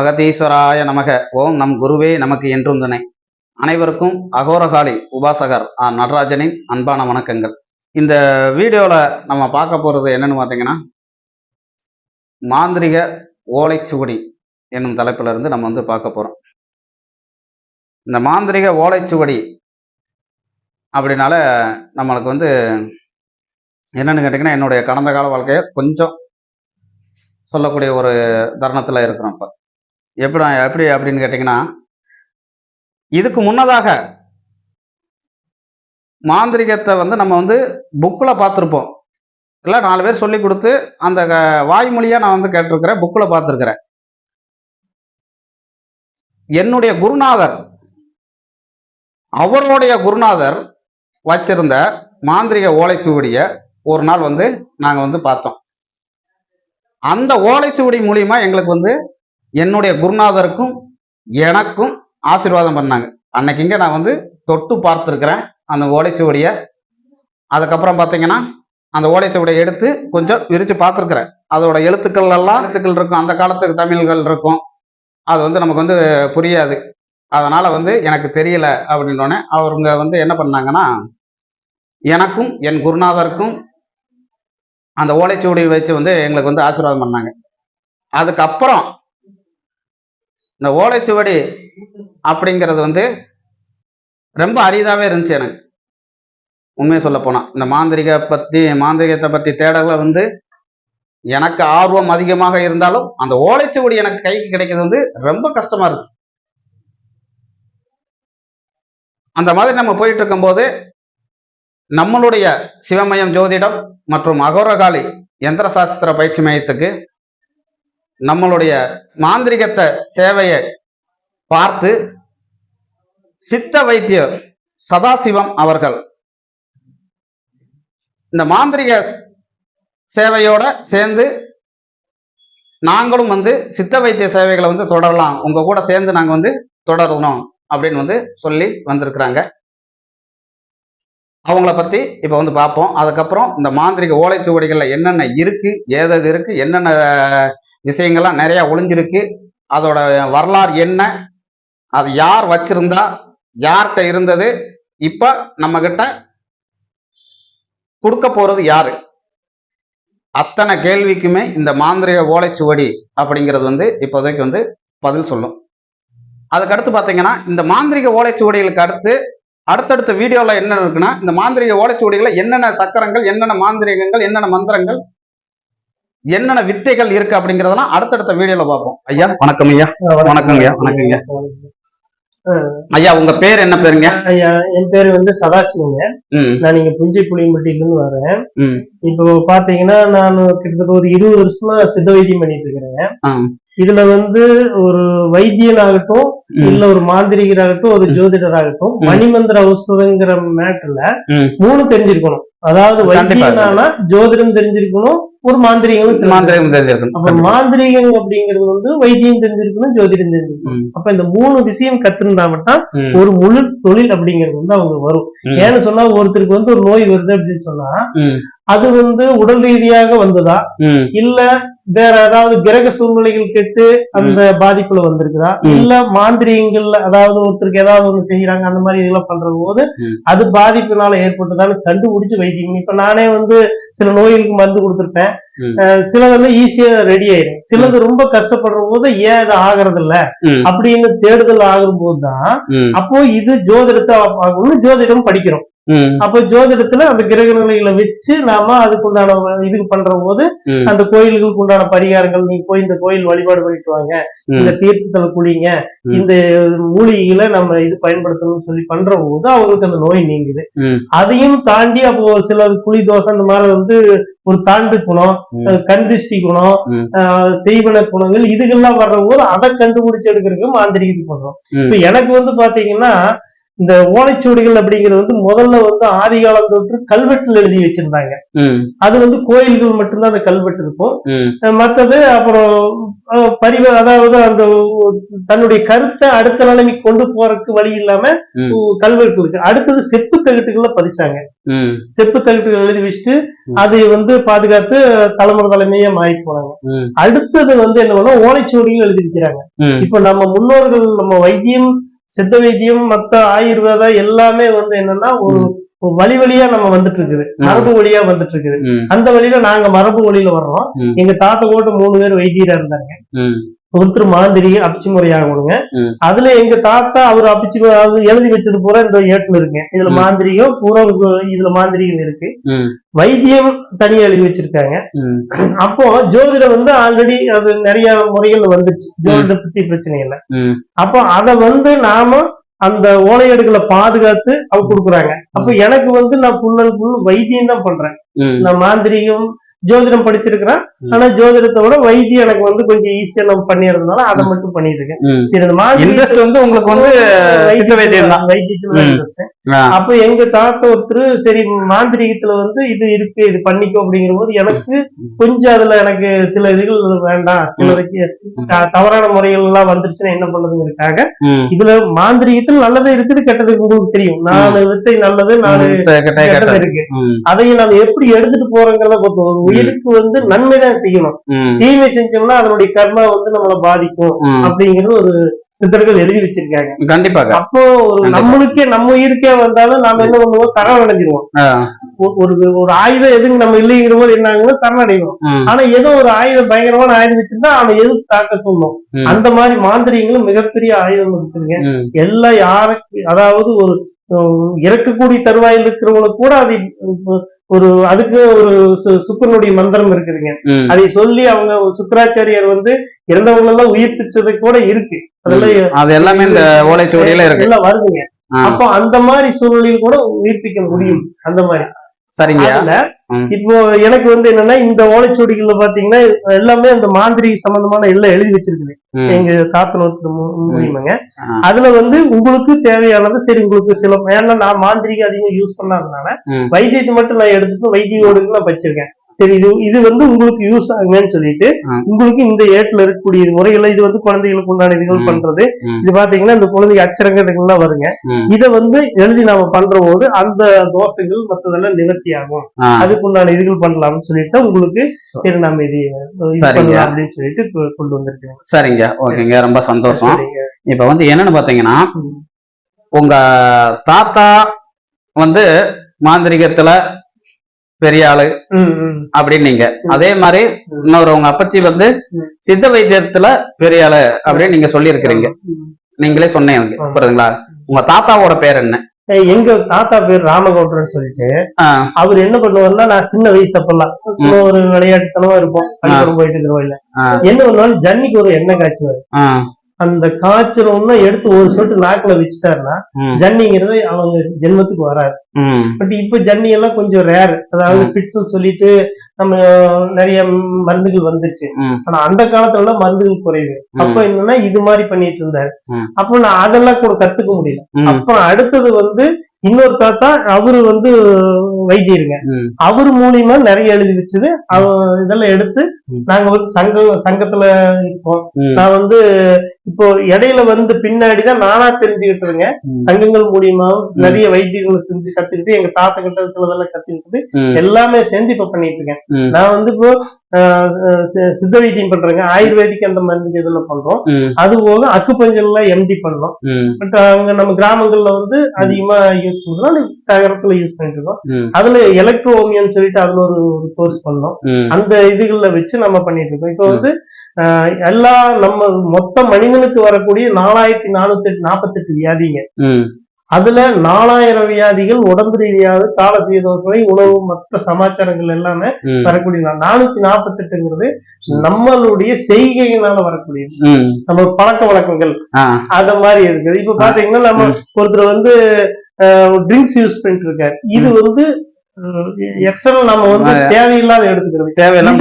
அகதீஸ்வராய நமக. ஓம் நம் குருவே நமக்கு என்றும் துணை அனைவருக்கும் அகோரகாளி உபாசகர் ஆ. நடராஜனின் அன்பான வணக்கங்கள். இந்த வீடியோவில் நம்ம பார்க்க போகிறது என்னன்னு பார்த்தீங்கன்னா மாந்திரிக ஓலைச்சுவடி என்னும் தலைப்பிலிருந்து நம்ம வந்து பார்க்க போகிறோம் இந்த மாந்திரிக ஓலைச்சுவடி அப்படின்னால நம்மளுக்கு வந்து என்னன்னு கேட்டிங்கன்னா என்னுடைய கடந்த கால வாழ்க்கையை கொஞ்சம் சொல்லக்கூடிய ஒரு தருணத்தில் இருக்கிறோம் இப்போ. எப்படி எப்படி அப்படின்னு கேட்டிங்கன்னா இதுக்கு முன்னதாக மாந்திரிகத்தை வந்து நம்ம வந்து புக்கில் பார்த்துருப்போம். இல்லை நாலு பேர் சொல்லி கொடுத்து அந்த க- வாய்மொழியாக நான் வந்து கேட்டிருக்கிறேன் புக்கில் பார்த்துருக்கிறேன். என்னுடைய குருநாதர் அவருடைய குருநாதர் வச்சிருந்த மாந்திரிக ஓலைச்சுவடியை ஒரு நாள் வந்து நாங்கள் வந்து பார்த்தோம். அந்த ஓலைச்சுவடி மூலியமா எங்களுக்கு வந்து என்னுடைய குருநாதருக்கும் எனக்கும் ஆசீர்வாதம் பண்ணாங்க. அன்னைக்குங்க நான் வந்து தொட்டு பார்த்துருக்குறேன் அந்த ஓலைச்சுவடியை. அதுக்கப்புறம் பார்த்தீங்கன்னா அந்த ஓலைச்சுவடியை எடுத்து கொஞ்சம் விரித்து பார்த்துருக்குறேன். அதோட எழுத்துக்கள் எல்லாம் எழுத்துக்கள் இருக்கும். அந்த காலத்துக்கு தமிழ்கள் இருக்கும். அது வந்து நமக்கு வந்து புரியாது. அதனால் வந்து எனக்கு தெரியல அப்படின்னோடனே அவருங்க வந்து என்ன பண்ணாங்கன்னா எனக்கும் என் குருநாதருக்கும் அந்த ஓலைச்சுவடி வச்சு வந்து எங்களுக்கு வந்து ஆசீர்வாதம் பண்ணாங்க. அதுக்கப்புறம் இந்த ஓலைச்சுவடி அப்படிங்கிறது வந்து ரொம்ப அரிதாவே இருந்துச்சு எனக்கு. உண்மையை சொல்ல போனால் இந்த மாந்திரிக பற்றி மாந்திரிகத்தை பற்றி தேடல வந்து எனக்கு ஆர்வம் அதிகமாக இருந்தாலும் அந்த ஓலைச்சுவடி எனக்கு கைக்கு கிடைக்கிறது வந்து ரொம்ப கஷ்டமா இருந்துச்சு. அந்த மாதிரி நம்ம போயிட்டு இருக்கும்போது நம்மளுடைய சிவமயம் ஜோதிடம் மற்றும் அகோரகாளி யந்திர சாஸ்திர பயிற்சி மையத்துக்கு நம்மளுடைய மாந்திரிகத்தை சேவையை பார்த்து சித்த வைத்தியர் சதாசிவம் அவர்கள் இந்த மாந்திரிக சேவையோட சேர்ந்து நாங்களும் வந்து சித்த வைத்திய சேவைகளை வந்து தொடரலாம். உங்க கூட சேர்ந்து நாங்க வந்து தொடரணும் அப்படின்னு வந்து சொல்லி வந்திருக்கிறாங்க. அவங்கள பத்தி இப்ப வந்து பார்ப்போம். அதுக்கப்புறம் இந்த மாந்திரிக ஓலைச்சுவடிகளில் என்னென்ன இருக்கு ஏதது இருக்கு என்னென்ன விஷயங்கள்லாம் நிறைய ஒளிஞ்சிருக்கு. அதோட வரலாறு என்ன? அது யார் வச்சிருந்தா யார்கிட்ட இருந்தது? இப்போ நம்ம கிட்ட கொடுக்க போறது யாரு? அத்தனை கேள்விக்குமே இந்த மாந்திரிக ஓலைச்சுவடி அப்படிங்கிறது வந்து இப்போதைக்கு வந்து பதில் சொல்லும். அதுக்கடுத்து பார்த்தீங்கன்னா இந்த மாந்திரிக ஓலைச்சுவடிகளுக்கு அடுத்து அடுத்தடுத்த வீடியோவில் என்ன இருக்குன்னா இந்த மாந்திரிக ஓலைச்சுவடிகளில் என்னென்ன சக்கரங்கள் என்னென்ன மாந்திரிகங்கள் என்னென்ன மந்திரங்கள் என்னென்ன வித்தைகள் இருக்கு அப்படிங்கறதெல்லாம் அடுத்தடுத்த வீடியோல பார்ப்போம். ஐயா வணக்கம் ஐயா. வணக்கங்க ஐயா வணக்கங்க ஐயா. உங்க பேர் என்ன பேருங்க? ஐயா என் பேரு வந்து சதாசிவங்க. நான் இங்க புஞ்சை புளியம்பட்டியில இருந்து வரேன் இப்போ பாத்தீங்கன்னா நான் கிட்டத்தட்ட ஒரு இருபது வருஷமா சித்த வைத்தியம் பண்ணிட்டு இருக்கிறேன். இதுல வந்து ஒரு வைத்தியனாகட்டும் ம், இல்ல ஒரு மாந்திரிகராகட்டும் ஒரு ஜோதிடராகட்டும் ம். மணிமந்திர ஔஷதங்கிற மேட்டர்ல. மூணு தெரிஞ்சிருக்கணும். அதாவது. வைத்தியனானா ஜோதிடம் தெரிஞ்சிருக்கணும் ஒரு மாந்திரிகம். மாந்திரிகம் தெரிஞ்சிருக்கணும் அப்ப மாந்திரிகம் அப்படிங்கிறது வந்து வைத்தியம் தெரிஞ்சிருக்கணும் ஜோதிடம் தெரிஞ்சிருக்கணும் ம், அப்ப இந்த மூணு விஷயம் கத்திருந்தா மட்டும் ஒரு முழு தொழில் அப்படிங்கிறது வந்து அவங்க வரும். ஏன்னு சொன்னா ஒருத்தருக்கு வந்து ஒரு நோய் வருது அப்படின்னு சொன்னா அது வந்து உடல் ரீதியாக வந்ததா? இல்ல வேற ஏதாவது கிரக சூழ்நிலைகள் கெட்டு அந்த பாதிப்புல வந்திருக்குதா. இல்ல மாந்திரிகங்கள்ல அதாவது ஒருத்தருக்கு ஏதாவது ஒண்ணு செய்யறாங்க அந்த மாதிரி இதெல்லாம் பண்ற போது. அது பாதிப்புனால ஏற்பட்டதான்னு கண்டுபிடிச்சு வைத்தியம் இப்ப நானே வந்து சில நோய்களுக்கு மருந்து கொடுத்துருப்பேன். சிலதெல்லாம் ஈஸியா ரெடி ஆயிடும் சிலது ரொம்ப கஷ்டப்படுற போது ஏன் இது ஆகிறது இல்ல அப்படின்னு தேடுதல் ஆகும் போதுதான் அப்போ இது ஜோதிடத்தை ஜோதிடம் படிக்கிறோம். அப்போ ஜோதிடத்துல அந்த கிரக நிலைகளை வச்சு நாம அதுக்குண்டான இதுக்கு பண்ற போது அந்த கோயில்களுக்கு உண்டான பரிகாரங்கள் நீங்க போய் இந்த கோயில் வழிபாடு பண்ணிட்டு வாங்க. இந்த தீர்த்தத்துல குளிங்க. இந்த மூலிகைகளை நம்ம இது பயன்படுத்தணும்னு சொல்லி பண்ற போது அவங்களுக்கு அந்த நோய் நீங்குது. அதையும் தாண்டி அப்போ சில குழி தோசை இந்த மாதிரி வந்து ஒரு தாண்டு குணம் ம். அஹ் கண் திருஷ்டி குணம் செய்வன குணங்கள் இதுகெல்லாம் வர்ற போது அதை கண்டுபிடிச்சு எடுக்கிறதுக்கு மாந்திரிகத்துக்கு பண்றோம். இப்ப எனக்கு வந்து பாத்தீங்கன்னா இந்த ஓலைச்சுவடிகள் அப்படிங்கிறது வந்து முதல்ல வந்து ஆதி காலம் தொற்று கல்வெட்டுல எழுதி வச்சிருந்தாங்க. அது வந்து கோயில்கள் மட்டும்தான் அந்த கல்வெட்டு இருக்கும். ம். அஹ் மத்தது அப்புறம் பரிவ அதாவது அந்த தன்னுடைய கருத்தை அடுத்த நிலைமைக்கு கொண்டு போறதுக்கு வழி இல்லாம கல்வெட்டு இருக்கு. அடுத்தது செப்பு தகட்டுகள்ல பதிச்சாங்க. செப்பு தகட்டுகள் எழுதி வச்சுட்டு. அதை வந்து பாதுகாத்து தலைமுறை தலைமையா மாறி போனாங்க. அடுத்தது வந்து என்ன பண்ணா ஓலைச்சுவடிகள் எழுதி வைக்கிறாங்க. இப்ப நம்ம முன்னோர்கள் நம்ம வைத்தியம் சித்த வைத்தியம் மத்த ஆயுர்வேதா எல்லாமே வந்து என்னன்னா ஒரு வழி வழியா நம்ம வந்துட்டு இருக்குது. மரபு வழியா வந்துட்டு இருக்குது அந்த வழியில நாங்க மரபு வழியில வர்றோம். எங்க தாத்தா கூட மூணு பேர் வைத்தியரா இருந்தாங்க. ஒருத்தர் மாந்திரி அப்பிச்சு முறையாகணுங்க ம். அதுல எங்க தாத்தா அவர் அப்பிச்சு அது எழுதி வச்சது பூரா இந்த ஏட்டுல இருக்கு. இதுல. மாந்திரிகம் பூரா இதுல மாந்திரிகம் இருக்கு. வைத்தியம் தனியா எழுதி வச்சிருக்காங்க. அப்போ ஜோதிடம் வந்து ஆல்ரெடி அது நிறைய முறைகள் வந்துருச்சு. ஜோதிட பத்தி பிரச்சனை இல்லை. அப்போ அத வந்து நாம அந்த ஓலையேடுகளை பாதுகாத்து அவ கொடுக்குறாங்க. அப்போ எனக்கு வந்து நான் புல்லல் புல் வைத்தியம் தான் பண்றேன். நான் மாந்திரிகம் ஜோதிடம் படிச்சிருக்கிறேன். ஆனா ஜோதிடத்தை விட வைத்தியம் எனக்கு வந்து கொஞ்சம் ஈஸியா நம்ம பண்ணிடுறதுனால அதை மட்டும் பண்ணிட்டு இருக்கேன் சரி அந்த மாந்திரிகம் இன்ட்ரெஸ்ட் வந்து உங்களுக்கு வந்து வைத்தியத்துல. ஆ, அப்ப எங்க தாத்தா ஒருத்தர் சரி மாந்திரிகத்துல வந்து இது இருக்கு இது பண்ணிக்கோ அப்படிங்கிற போது எனக்கு கொஞ்சம் அதுல எனக்கு சில இதுகள் வேண்டாம். சிலருக்கு தவறான முறைகள் எல்லாம் வந்துருச்சுன்னா என்ன பண்றதுங்கிறதுக்காக இதுல மாந்திரிகத்தில் நல்லது இருக்குது கெட்டது உங்களுக்கு தெரியும். நாலு வித்தை நல்லது நாலு கெட்டது. இருக்கு. அதையும் நம்ம எப்படி எடுத்துட்டு போறோங்கிறத பொறுத்து. உயிருக்கு வந்து நன்மை தான் செய்யணும் தீமை செஞ்சோம்னா அதனுடைய கர்மா வந்து நம்மளை பாதிக்கும் அப்படிங்கிறது ஒரு சித்தர்கள் எழுதி வச்சிருக்காங்க. கண்டிப்பாக. அப்போ ஒரு. நம்மளுக்கே நம்ம உயிருக்கே வந்தாலும் நாம என்ன பண்ணுவோம்? சரணடைஞ்சிருவோம். ஒரு ஒரு ஆயுதம் எதுவும் நம்ம இல்லைங்கிற போது என்ன ஆகும்னா சரணடைவோம். ஆனா ஏதோ ஒரு ஆயுதம் பயங்கரமான ஆயுதம் வச்சிருந்தா அவனை எதிர்த்து தாக்க சொல்லும். அந்த மாதிரி மாந்திரிகளும் மிகப்பெரிய ஆயுதம் இருக்குதுங்க ம், எல்லாம் யாருக்கு அதாவது ஒரு இறக்கக்கூடிய தருவாயில் இருக்கிறவங்களுக்கு கூட அது ஒரு அதுக்கு ஒரு சு- சுக்கரனுடைய மந்திரம் இருக்குதுங்க. அதை சொல்லி அவங்க சுக்கராச்சாரியார் வந்து இறந்தவங்க எல்லாம் உயிர்ப்பிச்சது கூட இருக்கு. அதெல்லாம் அது எல்லாமே இந்த ஓலைச்சுவடியில இருக்கு. எல்லாம் வருதுங்க. அப்போ அந்த மாதிரி சூழ்நிலையில் கூட உயிர்ப்பிக்க முடியும். அந்த மாதிரி. சரிங்க. இப்போ எனக்கு வந்து என்னன்னா இந்த ஓலைச்சுவடிகள்ல பாத்தீங்கன்னா எல்லாமே அந்த மாந்திரி சம்பந்தமான எல்லாம் எழுதி வச்சிருக்குது எங்க தாத்தனத்து மூலியமாங்க ஆ. அதுல வந்து உங்களுக்கு தேவையானது சரி உங்களுக்கு சில ஏன்னா நான் மாந்திரிகம் அதிகம் யூஸ் பண்ணாதனால ம். வைத்தியத்தை மட்டும் நான் எடுத்துட்டு வைத்தியோடு நான் வச்சிருக்கேன் சரி இது இது வந்து உங்களுக்கு யூஸ் ஆகுமேன்னு சொல்லிட்டு. உங்களுக்கு இந்த ஏட்ல இருக்கக்கூடிய முறைகளை இது வந்து குழந்தைகளுக்கு உண்டான இதுகள். பண்றது. இது பாத்தீங்கன்னா இந்த குழந்தைங்க அச்சரங்கதுகள்லாம் வருங்க. இத வந்து எழுதி நாம பண்ற போது அந்த தோஷங்கள் மத்ததெல்லாம் நிவர்த்தி ஆகும் அதுக்குண்டான இதுகள் பண்ணலாம்னு சொல்லிட்டு உங்களுக்கு சரி நம்ம இது அப்படின்னு சொல்லிட்டு கொண்டு வந்திருக்கேன் சரிங்க ஓகேங்க ரொம்ப சந்தோஷம். இப்ப வந்து என்னன்னு பாத்தீங்கன்னா. உங்க தாத்தா வந்து மாந்திரிகத்துல பெரிய ஆளு. அப்படின்னீங்க. அதே மாதிரி இன்னொரு உங்க அப்பச்சி வந்து. சித்த வைத்தியத்துல பெரிய ஆளு அப்படின்னு நீங்க சொல்லி இருக்கிறீங்க ம். நீங்களே சொன்னீங்க. புரியுதுங்களா? உங்க தாத்தாவோட பேர் என்ன? எங்க தாத்தா பேர் ராமகவுண்டர்னு சொல்லிட்டு அவர் என்ன பண்ணுவாருன்னா நான் சின்ன வயசு அப்பெல்லாம் சும்மா ஒரு விளையாட்டுத்தனமா இருப்போம். போயிட்டு இருக்கிற ஆ. என்ன பண்ணுவாரு ஜன்னிக்கு ஒரு எண்ணெய் காய்ச்சுவாரு. அந்த காய்ச்சறோம்னா எடுத்து ஒரு சொட்டு நாக்குல வச்சுட்டாருன்னா ஜன்னிங்கிறது அவங்க ஜென்மத்துக்கு வராது. பட் இப்ப ஜன்னி எல்லாம் கொஞ்சம் ரேர் அதாவது. பிட்ஸ் சொல்லிட்டு நம்ம நிறைய மருந்துகள் வந்துருச்சு. ம், ஆனா அந்த காலத்துல எல்லாம் மருந்துகள் குறைவு. அப்ப என்னன்னா இது மாதிரி பண்ணிட்டு இருந்தாரு. அப்ப நான் அதெல்லாம் கூட கத்துக்க முடியல. ம், அப்புறம் அடுத்தது வந்து இன்னொரு தாத்தா அவரு வந்து வைத்தியருங்க. அவர் மூலியமா நிறைய எழுதி வச்சது. அவ இதெல்லாம் எடுத்து. நாங்க வந்து சங்கம் சங்கத்துல இருக்கோம். ம், நான் வந்து இப்போ இடையில வந்து பின்னாடிதான் நானா தெரிஞ்சுக்கிட்டுருங்க ம். சங்கங்கள் மூலியமாவும் நிறைய வைத்தியங்களை செஞ்சு கத்துக்கிட்டு எங்க தாத்தா கிட்ட சிலதெல்லாம் கத்துக்கிட்டு எல்லாமே சேர்ந்து இப்ப பண்ணிட்டு இருக்கேன். நான் வந்து இப்போ சித்த வைத்தியம் பண்றேங்க. ஆயுர்வேதிக் அந்த மருந்து இதெல்லாம் பண்றோம். அது போக அக்குப்பஞ்சல்ல எம்டி பண்ணோம். பட் அங்க நம்ம கிராமங்கள்ல வந்து அதிகமா யூஸ் பண்றோம் நகரத்துல யூஸ் பண்ணிட்டு இருக்கோம். அதுல எலக்ட்ரோமியன் சொல்லிட்டு அதுல ஒரு கோர்ஸ் பண்ணோம். அந்த இதுகள்ல வச்சு நம்ம பண்ணிட்டு இருக்கோம். இப்போ வந்து எல்லா நம்ம மொத்த மனிதனுக்கு வரக்கூடிய நாலாயிரத்தி நானூத்தி நாற்பத்தெட்டு வியாதிங்க. அதுல நாலாயிரம் வியாதிகள் உடம்பு ரீதியாக கால சுயதோசை உணவு மற்ற சமாச்சாரங்கள் எல்லாமே வரக்கூடிய நானூத்தி நாற்பத்தெட்டுங்கிறது நம்மளுடைய செய்கையினால வரக்கூடியது. நம்ம பழக்க வழக்கங்கள். அத மாதிரி இருக்குது. இப்ப பாத்தீங்கன்னா நம்ம ஒருத்தர் வந்து ட்ரிங்க்ஸ் யூஸ் பண்ணிட்டு இருக்காரு இது வந்து எக்ஸ்டர்னல் நம்ம வந்து. தேவையில்லாத எடுத்துக்கிறது. தேவையில்லாம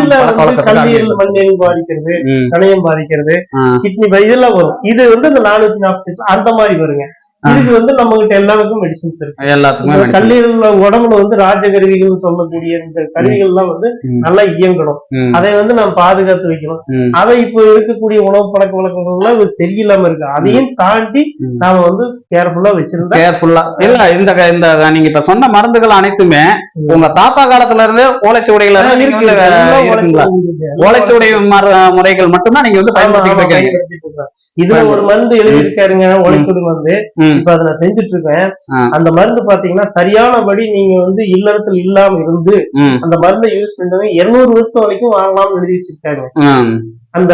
கல்லீரல். மண்ணீரல் பாதிக்கிறது கணையம் பாதிக்கிறது கிட்னி இதெல்லாம் வரும். இது வந்து இந்த நானூத்தி நாற்பத்தி அந்த மாதிரி வருங்க. இதுக்கு வந்து நம்ம கிட்ட எல்லாருக்கும் மெடிசின்ஸ் இருக்கு. எல்லாத்துக்குமே. கல்லீரல்ல உடம்புல வந்து ராஜகருவிகள் சொல்லக்கூடிய இந்த கருவிகள்லாம் வந்து ம். நல்லா இயங்கணும். அதை வந்து நம்ம பாதுகாத்து வைக்கணும். அதை இப்போ இருக்கக்கூடிய உணவு பழக்க வழக்கங்கள்லாம் சரியில்லாம இருக்கு. அதையும் தாண்டி. நாம வந்து கேர்ஃபுல்லா வச்சிருந்தா கேர்ஃபுல்லா இல்ல இந்த இந்த நீங்க இப்ப சொன்ன மருந்துகள் அனைத்துமே உங்க தாத்தா காலத்துல இருந்து ஓலைச்சுவடிகள். வந்து எல்லாம் ஓலைச்சுவடி முறைகள் மட்டும்தான் நீங்க வந்து இருக்கேன். இதுல ஒரு மருந்து எழுதியிருக்காருங்க ஒலைச்சுடி மருந்து. இப்ப அதை நான் செஞ்சுட்டு இருக்கேன். அந்த மருந்து பாத்தீங்கன்னா சரியானபடி நீங்க வந்து இல்லறத்தில் இல்லாம இருந்து அந்த மருந்தை யூஸ் பண்றவங்க 200 வருஷம் வரைக்கும் வாங்கலாம்னு எழுதி வச்சிருக்காங்க. அந்த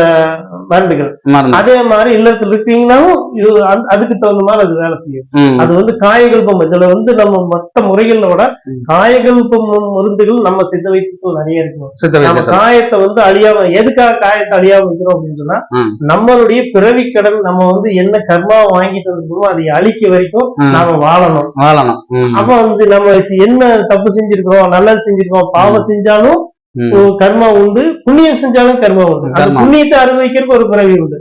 மருந்துகள் மருந்து அதே மாதிரி இல்லறத்தில் இருக்கீங்கன்னாலும் இது அதுக்கு தகுந்த மாதிரி அது வேலை செய்யும். அது வந்து காயகல்பம். இதுல வந்து நம்ம மற்ற முறைகளை விட ம். காயகல்பம் மருந்துகள் நம்ம சித்த வைத்தியத்தில் நிறைய இருக்கும் நம்ம. காயத்தை வந்து அழியாம எதுக்காக காயத்தை அழியாம வைக்கிறோம் அப்படின்னு சொன்னா. நம்மளுடைய பிறவி கடன் நம்ம வந்து என்ன கர்மா வாங்கிட்டு இருக்கோமோ அதை அழிக்க வரைக்கும் நாம வாழணும். வாழணும். அப்ப வந்து நம்ம என்ன தப்பு செஞ்சிருக்கிறோம் நல்லது செஞ்சிருக்கோம் பாவம் செஞ்சாலும் கர்மா உண்டு. புண்ணியம் செஞ்சாலும் கர்மா உண்டு. அந்த. புண்ணியத்தை அனுபவிக்கிறதுக்கு ஒரு பிறவி உண்டு.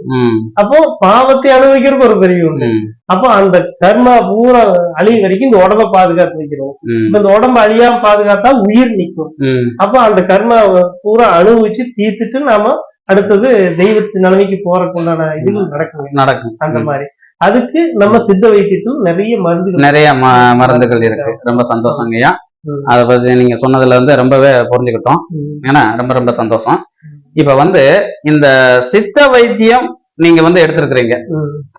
அப்போ பாவத்தை அனுபவிக்கிறதுக்கு ஒரு பிறவி உண்டு. அப்போ அந்த கர்மா பூரா அழிய வரைக்கும் இந்த உடம்ப பாதுகாத்து வைக்கிறோம். இப்ப இந்த உடம்ப அழியாம பாதுகாத்தா உயிர் நிற்கும். அப்போ அந்த கர்மா பூரா அனுபவிச்சு தீர்த்துட்டு நாம அடுத்தது தெய்வத்து நிலைமைக்கு போறதுக்கு உண்டான இதுகள் நடக்குங்க நடக்கும். அந்த. மாதிரி. அதுக்கு நம்ம சித்த வைத்தியத்தில் நிறைய மருந்துகள் நிறைய மருந்துகள் இருக்கு. ரொம்ப சந்தோஷங்கய்யா. அதை பத்தி நீங்க சொன்னதுல வந்து ரொம்பவே புரிஞ்சுக்கிட்டோம். ஏன்னா ரொம்ப ரொம்ப சந்தோஷம். இப்ப வந்து இந்த சித்த வைத்தியம் நீங்க வந்து எடுத்திருக்கிறீங்க.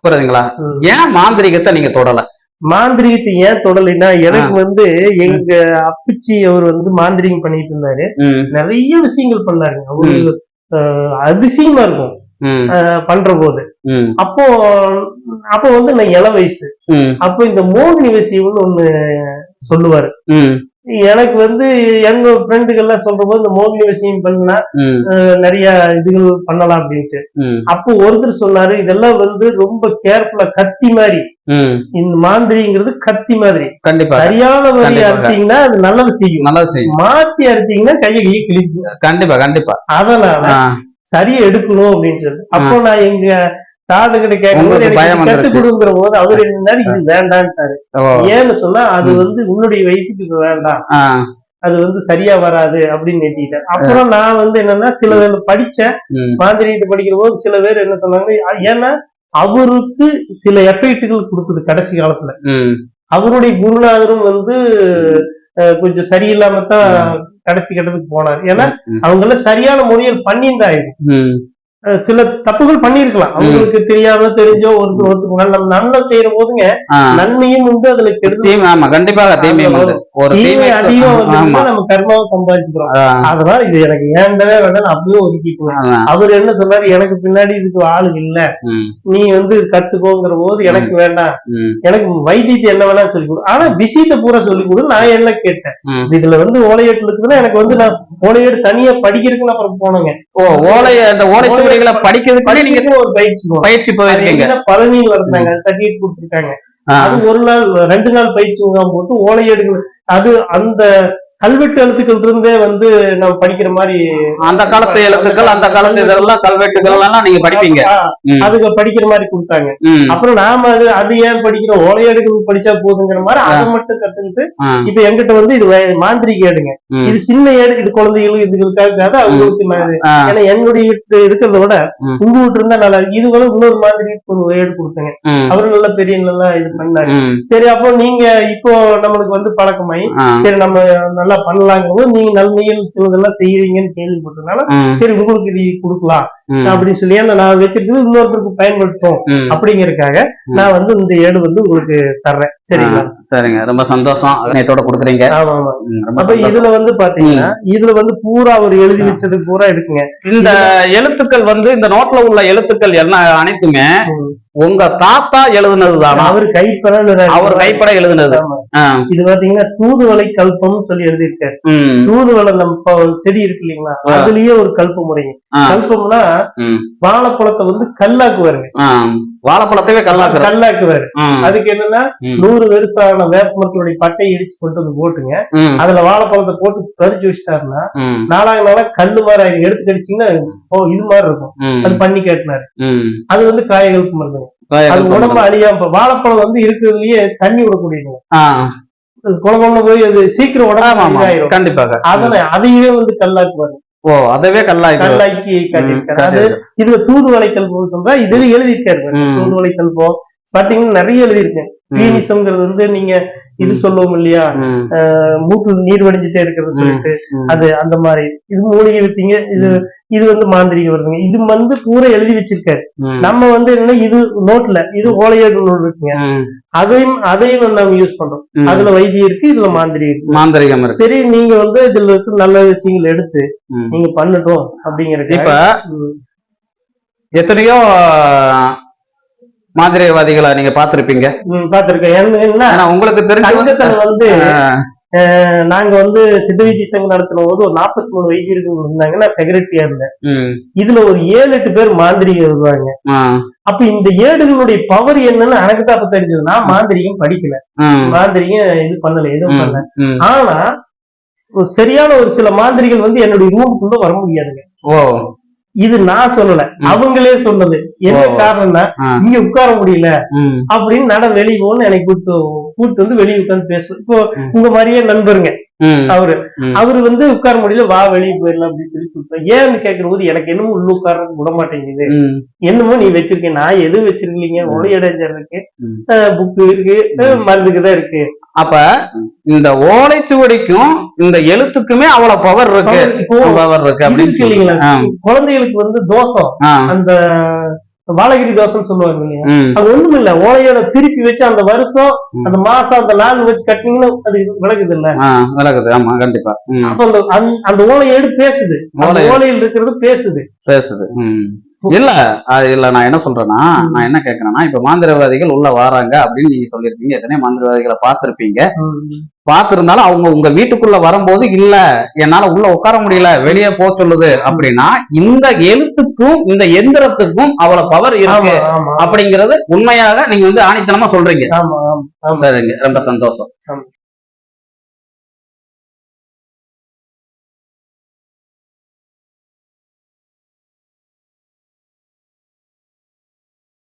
புரியுதுங்களா. ஏன் மாந்திரிகத்தை நீங்க தொடல? மாந்திரிகத்தை ஏன் தொடலைன்னா எனக்கு வந்து எங்க அப்பச்சி அவர் வந்து மாந்திரிகம் பண்ணிட்டு இருந்தாரு. நிறைய விஷயங்கள் பண்ணாருங்க. அவரு அதிசயமா இருக்கும். பண்ற போது அப்போ அப்போ வந்து நான் இள வயசு அப்போ இந்த மோகினி விஷயம்னு ஒண்ணு சொல்லுவாரு. எனக்கு வந்து எங்க ஃப்ரெண்டுகள்லாம் சொல்ற போது இந்த மோகினி விஷயம் பண்ணா நிறைய இதுகள் பண்ணலாம் அப்படின்ட்டு. அப்போ ஒருத்தர் சொன்னாரு இதெல்லாம் வந்து ரொம்ப கேர்ஃபுல்லா கத்தி மாதிரி. இந்த மாந்திரிங்கிறது கத்தி மாதிரி. கண்டிப்பா. சரியான வழி. அறுத்தீங்கன்னா அது நல்லது செய்யும். நல்லது செய்யும். மாத்தி அறுத்தீங்கன்னா கையை கையை கிழிக்கும் கண்டிப்பா கண்டிப்பா. அதனால சரியா எடுக்கணும் அப்படின்னு சொல்லி அப்போ நான் எங்க தாது கிட்ட கேட்கும்போது எனக்கு கத்து. கொடுங்கிற போது அவர் என்னன்னாரு இது வேண்டான்ட்டாரு. ஏன்னு சொன்னா அது. வந்து உன்னுடைய வயசுக்கு இது வேண்டாம். அது வந்து சரியா வராது அப்படின்னு நிறுத்திட்டேன் அப்புறம் நான் வந்து என்னன்னா சில பேர் படிச்சேன். ம், மாந்திரிகத்தை படிக்கிற போது சில பேர் என்ன சொன்னாங்க "அ- ஏன்னா அவருக்கு சில எஃபெக்ட்டுகள் கொடுத்தது கடைசி காலத்துல. அவருடைய குருநாதரும் வந்து கொஞ்சம் சரியில்லாம தான் கடைசி கட்டத்துக்கு போனார். ஏன்னா அவங்க எல்லாம் சரியான முறையில் அஹ், சில தப்புகள் பண்ணியிருக்கலாம். அவங்களுக்கு தெரியாம தெரிஞ்சோ ஒரு நல்லது செய்யற போதுங்க. நன்மையும் உண்டு அதுல கெடுதல் ஆமா கண்டிப்பாக தீமையும் உண்டு. ஒரு தீமை அதிகமா வந்து நம்ம கர்மாவை சம்பாதிச்சுக்கிறோம். அதனால இது எனக்கு வேண்டவே வேண்டாம் அப்படியே ஒதுக்கிக்குவேன் ஆமா. அவர் என்ன சொன்னாரு? எனக்கு பின்னாடி இதுக்கு ஆளு இல்ல. நீ வந்து கத்துக்கோங்கிற போது எனக்கு வேண்டாம். எனக்கு வைத்தியத்தை என்ன வேணா சொல்லி கொடு. ஆனா விஷயத்தை பூரா சொல்லி கொடு. நான் என்ன கேட்டேன். இதுல வந்து ஓலையேட்டு இருக்குதுன்னா எனக்கு வந்து நான் ஓலையேடு தனியா படிக்கிறதுக்கு அப்புறம் போனேங்க. ஓ ஓலை அந்த ஓலைச்சுவடிகளை படிக்கிறதுக்கு நீங்க ஒரு பயிற்சி. பயிற்சி போயிருக்கீங்க. பழனியில் இருந்தாங்க சர்டிபிகேட் கொடுத்துருக்காங்க. அது ஒரு நாள் ரெண்டு நாள் பயிற்சி முகாம் போட்டு ஓலையேடுகள் அது அந்த கல்வெட்டு எழுத்துக்கள் இருந்தே வந்து நம்ம படிக்கிற மாதிரி அந்த காலத்து எழுத்துக்கள் அந்த காலத்து இதெல்லாம் கல்வெட்டுகள் எல்லாம் நீங்க படிப்பீங்க. அதுக்கு படிக்கிற மாதிரி கொடுத்தாங்க. அப்புறம் நாம அது அது ஏன் படிக்கிறோம் ஓலையேடுகள் படிச்சா போதுங்கிற மாதிரி அதை மட்டும் கத்துக்கிட்டு இப்ப என்கிட்ட வந்து இது மாந்திரிக ஏடுங்க இது சின்ன ஏடு இது குழந்தைகளுக்கு இதுகளுக்காக அவங்களுக்கு ஏன்னா என்னுடைய வீட்டு இருக்கிறத விட. உங்க வீட்டு இருந்தா நல்லா இருக்கு. இது கூட இன்னொரு மாதிரி ஏடு கொடுத்தாங்க. அவரு நல்ல பெரிய நல்லா இது பண்ணாரு. சரி அப்போ நீங்க இப்போ நம்மளுக்கு வந்து பழக்கமாயி சரி நம்ம நல்லா பண்ணலாங்கும் நீங்க நன்மையில் சிலதெல்லாம் செய்யறீங்கன்னு கேள்விப்பட்டதுனால சரி உங்களுக்கு இது கொடுக்கலாம். அப்படின்னு சொல்லி ஏன்னா நான் வச்சிருக்கிறது இன்னொருத்தருக்கு பயன்படுத்தும். அப்படிங்கறதுக்காக நான் வந்து இந்த ஏடு வந்து உங்களுக்கு தர்றேன். சரிங்களா? சரிங்க. ரொம்ப சந்தோஷம். நேட்டோட கொடுக்குறீங்க. அப்ப. இதுல வந்து பாத்தீங்கன்னா இதுல வந்து பூரா அவர் எழுதி வச்சது பூரா இருக்குங்க. இந்த எழுத்துக்கள் வந்து இந்த நோட்ல உள்ள எழுத்துக்கள் என்ன அனைத்துமே. உங்க தாத்தா எழுதுனது தானா அவர் கைப்பட அவர் கைப்பட எழுதுனது. இது பாத்தீங்கன்னா தூதுவளை கல்பம்னு சொல்லி எழுதியிருக்காரு. தூதுவளை நம்ம செடி இருக்கு இல்லைங்களா. அதுலயே ஒரு கல்ப முறைங்க. கல்பம்னா வாழைப்பழத்தை வந்து கல்லாக்குவாருங்க. வாழைப்பழத்தவே கல்லாக்குற கல்லாக்குவாரு. அதுக்கு என்னன்னா நூறு வருஷமான வேப்பமரத்தினுடைய பட்டையை இடிச்சு கொண்டு வந்து போட்டுங்க. அதுல வாழைப்பழத்தை போட்டு பதிச்சு வச்சுட்டாருன்னா நாளாக நாளா கல்லு மாதிரி. எடுத்து கடிச்சீங்கன்னா ஓ இது மாதிரி இருக்கும். அது பண்ணி கேட்டினாரு. அது வந்து காயகல்பு மருந்துங்க. அது உடம்பு அழியாம வாழைப்பழம் வந்து இருக்கிறதுலயே தண்ணி விடக்கூடியது ஆ, குழம்புல போய் அது சீக்கிரம் உடம்பு கண்டிப்பாக. அதனை அதையே வந்து கல்லாக்குவாரு. ஓ அதவே கல்லாய்க்கு கல்லாக்கி காட்டியிருக்காரு. இதுல தூதுவளை கல்பம் சொல்றா இதுல எழுதியிருக்காரு. தூதுவளை கல்பம் பாத்தீங்கன்னா நிறைய எழுதியிருக்கேன். பீனிசம்ங்கிறது வந்து நீங்க இது. சொல்லுவோம் இல்லையா? ம், அஹ் மூட்டுல நீர் வடிஞ்சிட்டே இருக்கிறது சொல்லிட்டு. அது அந்த மாதிரி. இது மூலிகை வித்தீங்க இது இது வந்து மாந்திரிகம் வருதுங்க. இது வந்து பூரா எழுதி வச்சிருக்காரு. நம்ம வந்து என்ன இது நோட்ல இது ஓலையேடு நோட் இருக்குங்க. அதையும் அதையும் நம்ம யூஸ் பண்றோம். அதுல வைத்தியம் இருக்கு இதுல மாந்திரிகம் இருக்கு. மாந்திரிகம் சரி நீங்க வந்து இதுல இருக்க நல்ல விஷயங்கள் எடுத்து. நீங்க பண்ணட்டும் அப்படிங்கிற இப்ப எத்தனையோ மாந்திரிகவாதிகளை நீங்க பார்த்திருப்பீங்க? பாத்திருக்கேன் உங்களுக்கு தெரிஞ்ச வந்து நாங்க வந்து சித்த வைத்திய சங்கம் நடத்தின போது ஒரு நாற்பத்தி மூணு வைத்தியர்கள் இருந்தாங்க. நான் செக்ரட்டரியா இருந்தேன். இதுல ஒரு ஏழு எட்டு பேர் மாந்திரிகம் இருந்தாங்க அப்ப இந்த ஏடுகளுடைய பவர் என்னன்னு எனக்கு தான் தெரிஞ்சது. நான் மாந்திரிகம் படிக்கல. மாந்திரிகம் இது பண்ணல எதுவும் பண்ணல. ஆனா சரியான ஒரு சில மாந்திரிகள் வந்து என்னுடைய ரூமுக்குள்ள வர முடியாதுங்க. ஓ. இது நான் சொல்லல. அவங்களே சொன்னது என்ன. காரணம்னா. இங்க உட்கார முடியல அப்படின்னு நட வெளியே போன்னு எனக்கு கூட்டு வந்து வெளியே உட்கார்ந்து பேசுவோம் இப்போ. உங்க மாதிரியே நண்பருங்க. அவரு. அவரு வந்து உட்கார முடியல வா வெளியே போயிடலாம் அப்படின்னு சொல்லி கொடுத்தேன் ஏன்னு கேட்கிற போது எனக்கு என்னமோ உள்ள உட்கார்றது விட மாட்டேங்குது. என்னமோ நீ வச்சிருக்க நான் எதுவும் வச்சிருக்கீங்க? ஒளி இடைஞ்சல் இருக்கு. புக்கு இருக்கு அஹ் மருந்துக்கு தான் இருக்கு. அப்ப இந்த ஓலைச்சுவடிக்கும் இந்த எழுத்துக்குமே அவ்வளவு பவர் இருக்கு. பவர் இருக்கு. அப்படின்னு குழந்தைகளுக்கு வந்து தோஷம் அந்த வாழகிரி தோஷம்னு சொல்லுவாங்க இல்லையா? அது ஒண்ணும் இல்ல. ஓலையோட திருப்பி வச்சு அந்த வருஷம். அந்த மாசம் அந்த நாள் வச்சு கட்டினீங்கன்னா அது விளக்குது இல்ல? விளக்குது. ஆமா கண்டிப்பா. அப்ப அந்த அந்த- ஓலையேடு பேசுது. ஓலையில் இருக்கிறது பேசுது. பேசுது. இல்ல அது இல்ல நான் என்ன சொல்றேன்னா நான் என்ன கேக்குறேன்னா இப்ப மாந்திரவாதிகள் உள்ள வராங்க அப்படின்னு நீங்க சொல்லிருப்பீங்க எத்தனை மாந்திரவாதிகளை பார்த்திருப்பீங்க. பார்த்திருந்தாலும் அவங்க உங்க வீட்டுக்குள்ள வரும்போது இல்ல என்னால உள்ள உட்கார முடியல வெளியே போக சொல்லுது அப்படின்னா இந்த எழுத்துக்கும் இந்த எந்திரத்துக்கும் அவ்வளவு பவர் இருக்கு அப்படிங்கறது உண்மையாக நீங்க வந்து ஆணித்தனமா சொல்றீங்க. சரிங்க ரொம்ப சந்தோஷம்.